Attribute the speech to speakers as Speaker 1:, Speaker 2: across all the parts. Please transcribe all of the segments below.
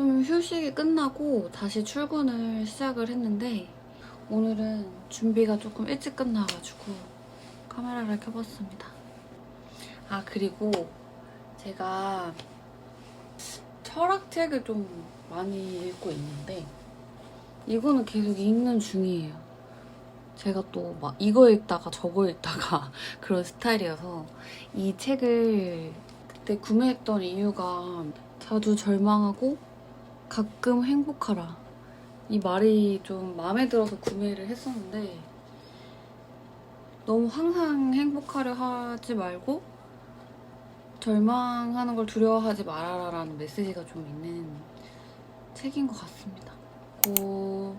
Speaker 1: 좀 휴식이 끝나고 다시 출근을 시작을 했는데 오늘은 준비가 조금 일찍 끝나가지고 카메라를 켜봤습니다. 아 그리고 제가 철학책을 좀 많이 읽고 있는데 이거는 계속 읽는 중이에요. 제가 또 막 이거 읽다가 저거 읽다가 그런 스타일이어서 이 책을 그때 구매했던 이유가 자주 절망하고 가끔 행복하라. 이 말이 좀 마음에 들어서 구매를 했었는데 너무 항상 행복하려 하지 말고 절망하는 걸 두려워하지 말아라라는 메시지가 좀 있는 책인 것 같습니다. 그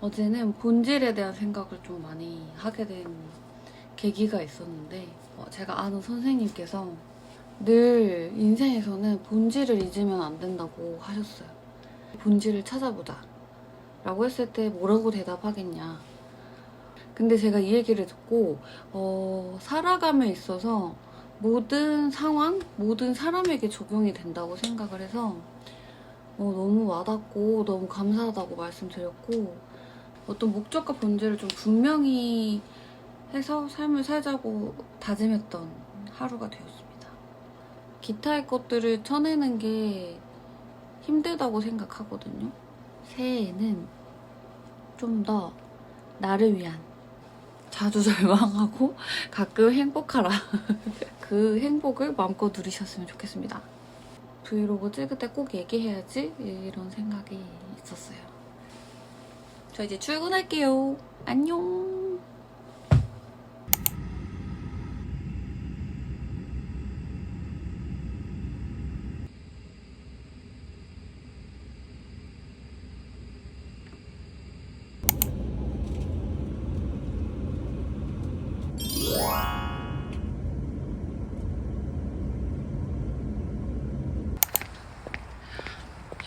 Speaker 1: 어제는 본질에 대한 생각을 좀 많이 하게 된 계기가 있었는데 어, 제가 아는 선생님께서 늘 인생에서는 본질을 잊으면 안 된다고 하셨어요. 본질을 찾아보자. 라고 했을 때 뭐라고 대답하겠냐. 근데 제가 이 얘기를 듣고, 어, 살아감에 있어서 모든 상황, 모든 사람에게 적용이 된다고 생각을 해서 어, 너무 와닿고 너무 감사하다고 말씀드렸고 어떤 목적과 본질을 좀 분명히 해서 삶을 살자고 다짐했던 하루가 되었습니다. 기타의 것들을 쳐내는 게 힘들다고 생각하거든요. 새해에는 좀 더 나를 위한 자주 절망하고 가끔 행복하라. 그 행복을 마음껏 누리셨으면 좋겠습니다. 브이로그 찍을 때 꼭 얘기해야지 이런 생각이 있었어요. 저 이제 출근할게요. 안녕.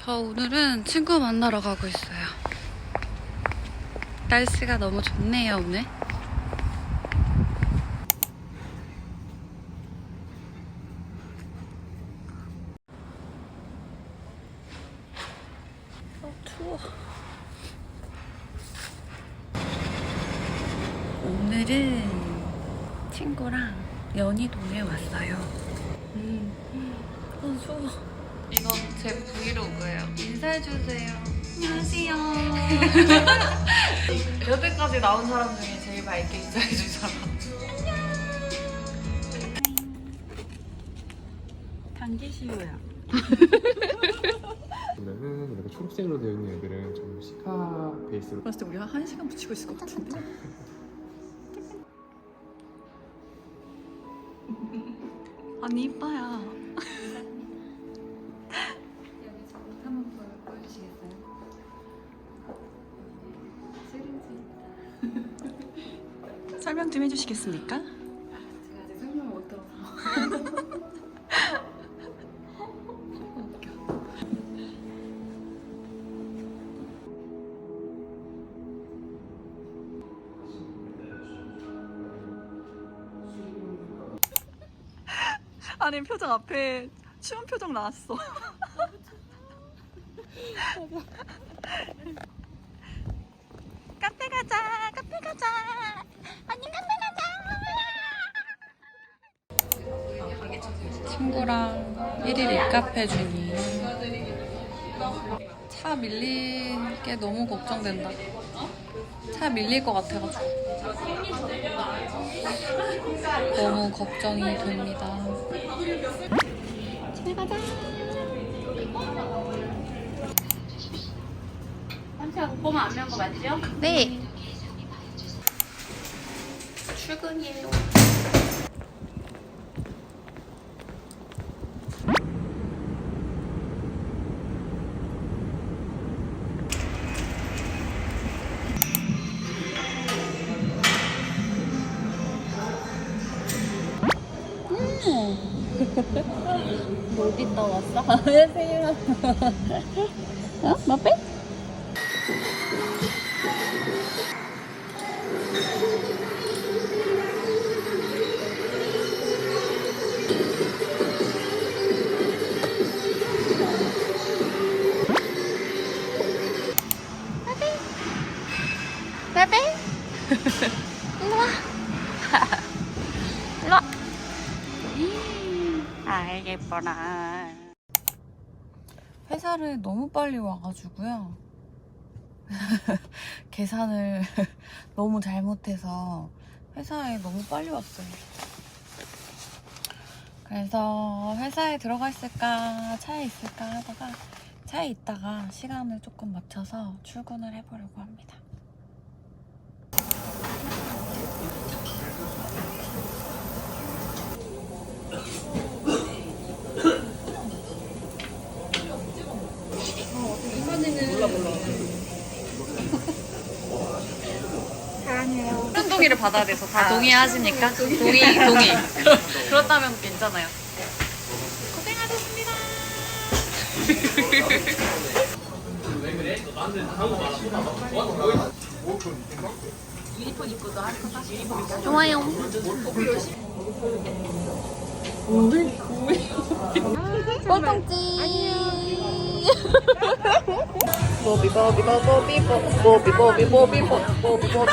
Speaker 1: 저 오늘은 친구 만나러 가고 있어요. 날씨가 너무 좋네요, 오늘. 어, 친구랑 연희동에 왔어요. 음, 어, 추워. 이건 제 브이로그예요. 인사해주세요. 안녕하세요. 여태까지 나온 사람 중에 제일 밝게 인사해준 사람.
Speaker 2: 단기시우야.
Speaker 3: 보면은 이렇게 초록색으로 되어 있는 애들은 좀 시카 베이스로
Speaker 2: 봤을 때 우리 한 1시간 붙이고 있을 것 같은데. 아니 이뻐야. 설명 좀 해주시겠습니까?
Speaker 1: 아직.
Speaker 2: 아니 표정 앞에 추운 표정 나왔어. 카페 가자, 카페 가자. 언니 카페 가자.
Speaker 1: 친구랑 1일 입카페 중이에요. 차 밀릴 게 너무 걱정된다. 차 밀릴 것 같아가지고. 너무 걱정이 됩니다. 집에 가자.
Speaker 4: 삼촌 보면 안 매운 거 맞죠?
Speaker 1: 네. 출근이에요. 어디 있다 왔어? 안녕하세요. 어? 마페?
Speaker 4: 예뻐라.
Speaker 1: 회사를 너무 빨리 와가지고요. 계산을 너무 잘못해서 회사에 너무 빨리 왔어요. 그래서 회사에 들어가 있을까, 차에 있을까 하다가 차에 있다가 시간을 조금 맞춰서 출근을 해보려고 합니다. 큰 동의를 받아야 돼서 다 동의하십니까? 동의, 동의. 그렇다면 괜찮아요. 고생하셨습니다. 좋아요. 뻥뻥찌. 뽀비 뽀비 뽀비 뽀비 뽀비 뽀비 뽀비 뽀비 뽀비 뽀비